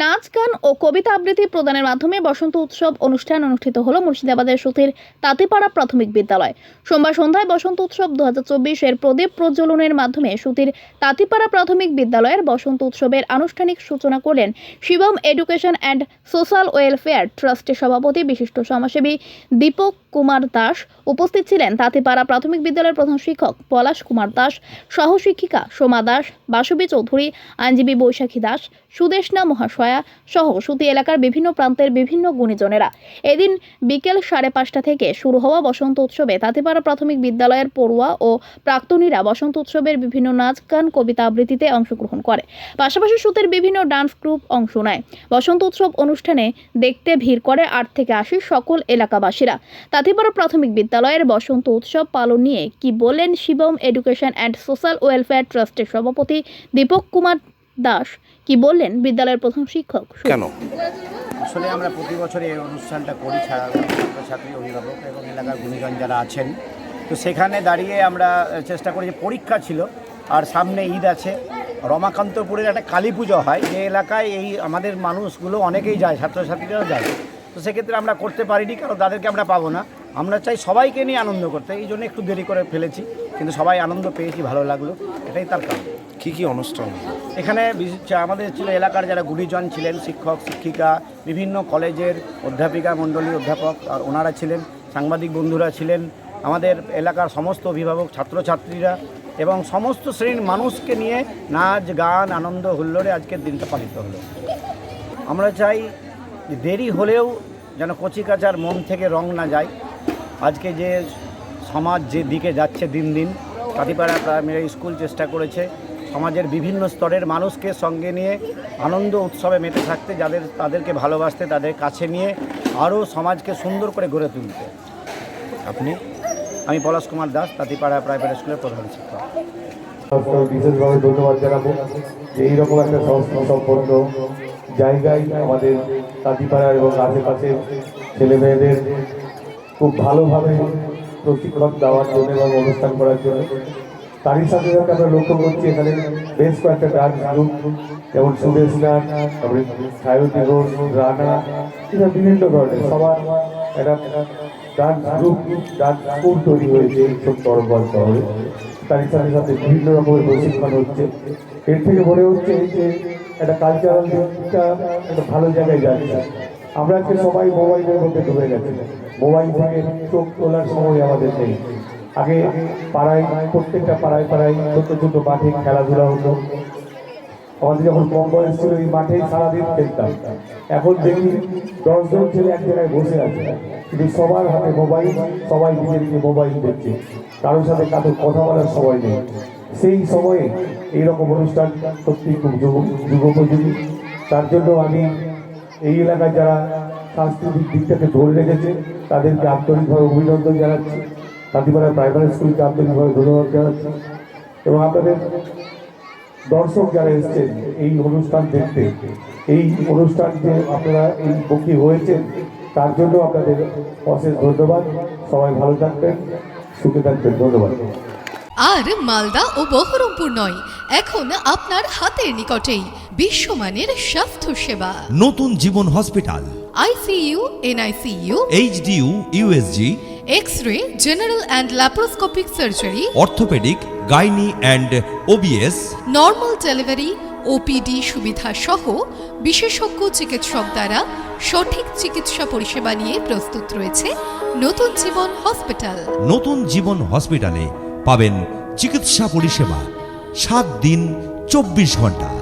নাচ, গান ও কবিতা আবৃত্তি প্রদানের মাধ্যমে বসন্ত উৎসব অনুষ্ঠান অনুষ্ঠিত হলো মুর্শিদাবাদের সুতির তাঁতিপাড়া প্রাথমিক বিদ্যালয়। সোমবার সন্ধ্যায় বসন্ত উৎসব দু এর প্রদীপ প্রজ্বলনের মাধ্যমে সুতির তাঁতিপাড়া প্রাথমিক বিদ্যালয়ের বসন্ত উৎসবের আনুষ্ঠানিক সূচনা করলেন Shivam education and social welfare ট্রাস্টের সভাপতি বিশিষ্ট সমাজসেবী দীপক কুমার দাস। উপস্থিত ছিলেন তাঁতিপাড়া প্রাথমিক বিদ্যালয়ের প্রধান শিক্ষক পলাশ কুমার দাস, সহশিক্ষিকা সোমা দাস, বাসবী চৌধুরী, আইনজীবী বৈশাখী দাস সুদেশনা মহাশয়া সহ সুতি এলাকার বিভিন্ন প্রান্তের বিভিন্ন গুণীজনেরা। এদিন বিকেল সাড়ে পাঁচটা থেকে শুরু হওয়া বসন্ত উৎসবে তাঁতিপাড়া প্রাথমিক বিদ্যালয়ের পড়ুয়া ও প্রাক্তনীরা বসন্ত উৎসবের বিভিন্ন নাচ, গান, কবিতা আবৃত্তিতে অংশগ্রহণ করে। পাশাপাশি সুতের বিভিন্ন ডান্স গ্রুপ অংশ নেয়। বসন্ত উৎসব অনুষ্ঠানে দেখতে ভিড় করে আট থেকে আশি সকল এলাকাবাসীরা। তাঁতিপাড়া প্রাথমিক বিদ্যালয়ের বসন্ত উৎসব পালন নিয়ে কি বলেন Shivam education and social welfare ট্রাস্টের সভাপতি দীপক কুমার দাস। কি বললেন বিদ্যালয়ের প্রথম শিক্ষক? কেন? আসলে আমরা প্রতি বছর এই অনুষ্ঠানটা করি ছাড়া ছাত্রছাত্রী অভিভাবক এবং এলাকার গুণীজন যারা আছেন। তো সেখানে দাঁড়িয়ে আমরা চেষ্টা করি যে পরীক্ষা ছিল আর সামনে ঈদ আছে। রমাকান্তপুরের একটা কালী পুজো হয় যে এলাকায় এই আমাদের মানুষগুলো অনেকেই যায় ছাত্রছাত্রীরাও যায়। তো সেক্ষেত্রে আমরা করতে পারিনি কারণ তাদেরকে আমরা পাবো না। আমরা চাই সবাইকে নিয়ে আনন্দ করতে এই জন্য একটু দেরি করে ফেলেছি কিন্তু সবাই আনন্দ পেয়েছি ভালো লাগল এটাই তার কারণ। কি কি অনুষ্ঠান? এখানে আমাদের ছিল এলাকার যারা গুণীজন ছিলেন, শিক্ষক, শিক্ষিকা, বিভিন্ন কলেজের অধ্যাপিকা, মণ্ডলী অধ্যাপক, আর ওনারা ছিলেন, সাংবাদিক বন্ধুরা ছিলেন, আমাদের এলাকার সমস্ত অভিভাবক, ছাত্রছাত্রীরা, এবং সমস্ত শ্রেণির মানুষকে নিয়ে নাচ, গান, আনন্দ, হুল্লোড়ে আজকের দিনটা পালিত হলো। আমরা চাই দেরি হলেও যেন কচিকাচার মন থেকে রং না যায়। আজকে যে সমাজ যে দিকে যাচ্ছে দিন দিন, কাটিপাড়া প্রাইমারি স্কুল চেষ্টা করেছে সমাজের বিভিন্ন স্তরের মানুষকে সঙ্গে নিয়ে আনন্দ উৎসবে মেতে থাকতে যাদের তাদেরকে ভালোবাসতে তাদের কাছে নিয়ে আরও সমাজকে সুন্দর করে গড়ে তুলতে। আপনি? আমি পলাশ কুমার দাস তাঁতিপাড়া প্রাইভেট স্কুলের প্রধান শিক্ষক। বিশেষভাবে ধন্যবাদ জানাব যে এইরকম একটা সংস্থা সম্পন্ন জায়গায় আমাদের তাঁতিপাড়া এবং আশেপাশে ছেলে মেয়েদের খুব ভালোভাবে প্রশিক্ষণ দেওয়ার জন্য এবং অনুষ্ঠান করার জন্য তারই সাথে সাথে আমরা লক্ষ্য করছি এখানে বেশ কয়েকটা ডান্স গ্রুপ, যেমন সুদেশ নাথ, তারপরে সায়তী ঘোষ, রানা, এরা বিভিন্ন ধরনের সবার একটা ডান্স গ্রুপ ডান্স স্কুল তৈরি হয়েছে এই ছোট্ট অরঙ্গল শহরে। তারই সাথে সাথে বিভিন্ন রকমের প্রশিক্ষণ হচ্ছে। এর থেকে মনে হচ্ছে যে একটা কালচারাল দিকটা একটা ভালো জায়গায় যাচ্ছে। আমরা আজকে সবাই মোবাইলের মধ্যে ডুবে গেছি। মোবাইল থেকে চোখ তোলার সময় আমাদের নেই। আগে পাড়ায়, প্রত্যেকটা পাড়ায় পাড়ায় ছোট ছোট মাঠে খেলাধুলা হতো। আমাদের যখন কম বয়স ছিল, এই মাঠে সারাদিন খেলতাম। এখন দেখি দশজন ছেলে এক জায়গায় বসে আছে, কিন্তু সবার হাতে মোবাইল, সবাই নিজে নিজে মোবাইল দেখছে। কারোর সাথে কারোর কথা বলার সময় নেই। সেই সময়ে এইরকম অনুষ্ঠান সত্যি খুব যুগ, যুগোপযোগী। তার জন্য আমি এই এলাকায় যারা সাংস্কৃতিক দিকটাকে ধরে রেখেছে, তাদেরকে আন্তরিকভাবে অভিনন্দন জানাচ্ছি। কান্তিপাড়া প্রাইমারি স্কুলকে আন্তরিকভাবে ধন্যবাদ জানাচ্ছি এবং আপনাদের দর্শক যারা এসছেন এই অনুষ্ঠান দেখতে এই অনুষ্ঠান যে আপনারা এই মুখী হয়েছেন তার জন্য আপনাদের অশেষ ধন্যবাদ। সবাই ভালো থাকবেন সুখে থাকবেন। ধন্যবাদ। আর মালদা ও বহরমপুর নয় এখন আপনার হাতের নিকটেই বিশ্বমানের স্বাস্থ্য সেবা। নতুন Jibon hospital. ICU NICU HDU USG X ray general and laparoscopic surgery orthopedic gynae and OBS normal delivery OPD সুবিধা সহ বিশেষজ্ঞ চিকিৎসক দ্বারা সঠিক চিকিৎসা পরিষেবা নিয়ে প্রস্তুত রয়েছে নতুন জীবন হসপিটাল। নতুন জীবন হসপিটালে পাবেন চিকিৎসা পরিষেবা সাত দিন চব্বিশ ঘণ্টা।